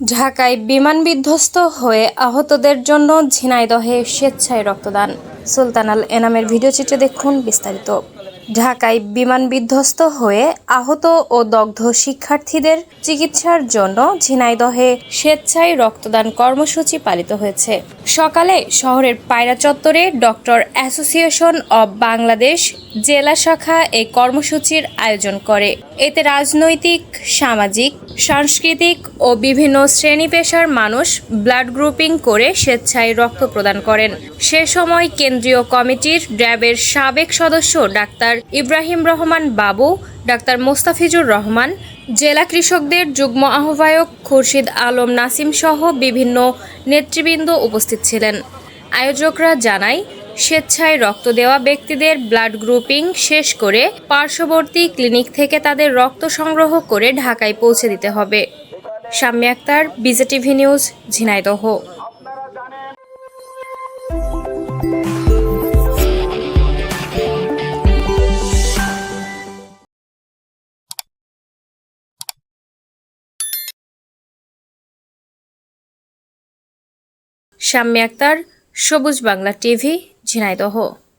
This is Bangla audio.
ঢাকায় বিমান বিধ্বস্ত হয়ে আহতদের জন্য ঝিনাইদহে স্বেচ্ছায় রক্তদান। সুলতানাল এনামের ভিডিও চিত্রে দেখুন বিস্তারিত। ঢাকায় বিমান বিধ্বস্ত হয়ে আহত ও দগ্ধ শিক্ষার্থীদের চিকিৎসার জন্য ঝিনাইদহে স্বেচ্ছায় রক্তদান কর্মসূচি পালিত হয়েছে। সকালে শহরের পায়রা চত্বরে ডক্টর অ্যাসোসিয়েশন অব বাংলাদেশ জেলা শাখা এই কর্মসূচির আয়োজন করে। এতে রাজনৈতিক, সামাজিক, সাংস্কৃতিক ও বিভিন্ন শ্রেণি পেশার মানুষ ব্লাড গ্রুপিং করে স্বেচ্ছায় রক্ত প্রদান করেন। সে সময় কেন্দ্রীয় কমিটির র্যাবের সাবেক সদস্য ডাক্তার ইব্রাহিম রহমান বাবু, ডাক্তার মোস্তাফিজুর রহমান, জেলা কৃষকদের যুগ্ম আহ্বায়ক খুরশিদ আলম নাসিম সহ বিভিন্ন নেতৃবৃন্দ উপস্থিত ছিলেন। আয়োজকরা জানায়, স্বেচ্ছায় রক্ত দেওয়া ব্যক্তিদের ব্লাড গ্রুপিং শেষ করে পার্শ্ববর্তী ক্লিনিক থেকে তাদের রক্ত সংগ্রহ করে ঢাকায় পৌঁছে দিতে হবে। Shammi Akter, BJTV news, Jhenaidah. Shammi Akter Sabuj Bangla TV Jhenaidah.